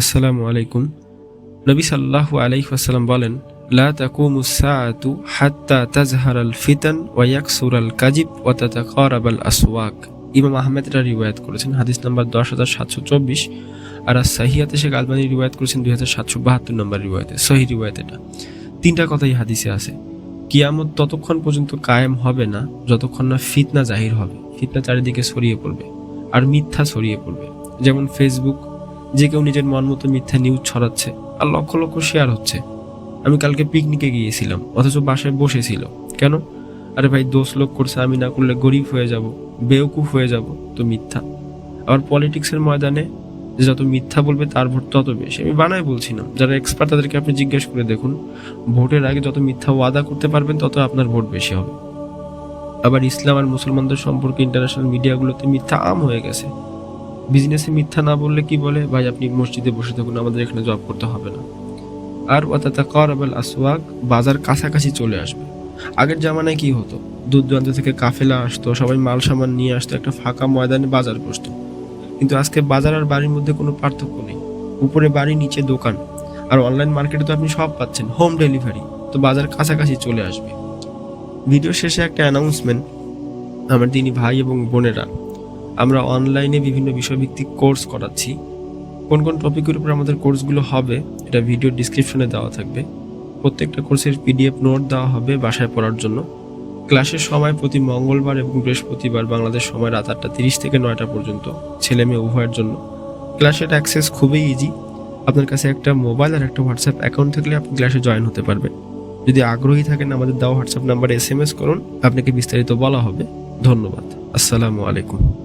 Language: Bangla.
আসসালামু আলাইকুম। নবী সাল্লাহু ওয়াসাল্লাম বলেন আল ফিতান আসওয়াক। করেছেন, হাদিস নাম্বার দশ হাজার সাতশো চব্বিশ। আর শেখ আলবানি করেছেন হাজার সাতশো বাহাত্তর নম্বর তিনটা কথাই হাদিসে আছে। কিয়ামত ততক্ষণ পর্যন্ত কায়েম হবে না, যতক্ষণ না ফিতনা জাহির হবে। ফিতনা চারিদিকে ছড়িয়ে পড়বে, আর মিথ্যা ছড়িয়ে পড়বে। যেমন ফেসবুক যে কেউ নিজের মন মতো মিথ্যা নিউজ ছড়াচ্ছে আর লক্ষ লক্ষ শেয়ার হচ্ছে। আমি কালকে পিকনিকে গিয়েছিলাম, অথচ বাসায় বসেছিল। কেন? আরে ভাই, দোষ লোক করছে, আমি না করলে গরিব হয়ে যাব বেউকুফ হয়ে যাব, তো মিথ্যা। আবার পলিটিক্সের ময়দানে যে যত মিথ্যা বলবে, তার ভোট তত বেশি। আমি বানায় বলছি না যারা এক্সপার্ট তাদেরকে আপনি জিজ্ঞেস করে দেখুন, ভোটের আগে যত মিথ্যা ওয়াদা করতে পারবেন, তত আপনার ভোট বেশি হবে। আবার ইসলাম আর মুসলমানদের সম্পর্কে ইন্টারন্যাশনাল মিডিয়াগুলোতে মিথ্যা আম হয়ে গেছে। বিজনেসে মিথ্যা না বললে কি বলে? ভাই, আপনি মসজিদে বসে থাকুন, আমাদের এখানে জব করতে হবে না। আর ওয়াতাতা করাবেল আসওয়াক, বাজার কাছাকাছি চলে আসবে। আগের জামানায় কি হতো? দূর দূরান্ত থেকে কাফেলা আসতো, সবাই মাল সামান নিয়ে আসতো, একটা ফাঁকা ময়দানে বাজার বসতো কিন্তু আজকে বাজার আর বাড়ির মধ্যে কোনো পার্থক্য নেই। উপরে বাড়ি, নিচে দোকান। আর অনলাইন মার্কেটে তো আপনি সব পাচ্ছেন হোম ডেলিভারি তো বাজার কাছাকাছি চলে আসবে। ভিডিও শেষে একটা অ্যানাউন্সমেন্ট আমার তিনি ভাই এবং বোনেরা। আমরা অনলাইনে বিভিন্ন বিষয়ভিত্তিক কোর্স করাচ্ছি। কোন কোন টপিকের উপর আমাদের কোর্সগুলো হবে, এটা ভিডিও ডিসক্রিপশনে দেওয়া থাকবে। প্রত্যেকটা কোর্সের পিডিএফ নোট দেওয়া হবে বাসায় পড়ার জন্য। ক্লাসের সময় প্রতি মঙ্গলবার এবং বৃহস্পতিবার বাংলাদেশ সময় রাত আটটা তিরিশ থেকে নয়টা পর্যন্ত, ছেলে মেয়ে উভয়ের জন্য। ক্লাসের অ্যাক্সেস খুবই ইজি আপনার কাছে একটা মোবাইল আর একটা হোয়াটসঅ্যাপ অ্যাকাউন্ট থাকলে আপনি ক্লাসে জয়েন হতে পারবেন। যদি আগ্রহী থাকেন আমাদের দেওয়া হোয়াটসঅ্যাপ নাম্বারে এস এম এস করুন, আপনাকে বিস্তারিত বলা হবে। ধন্যবাদ। আসসালামু আলাইকুম।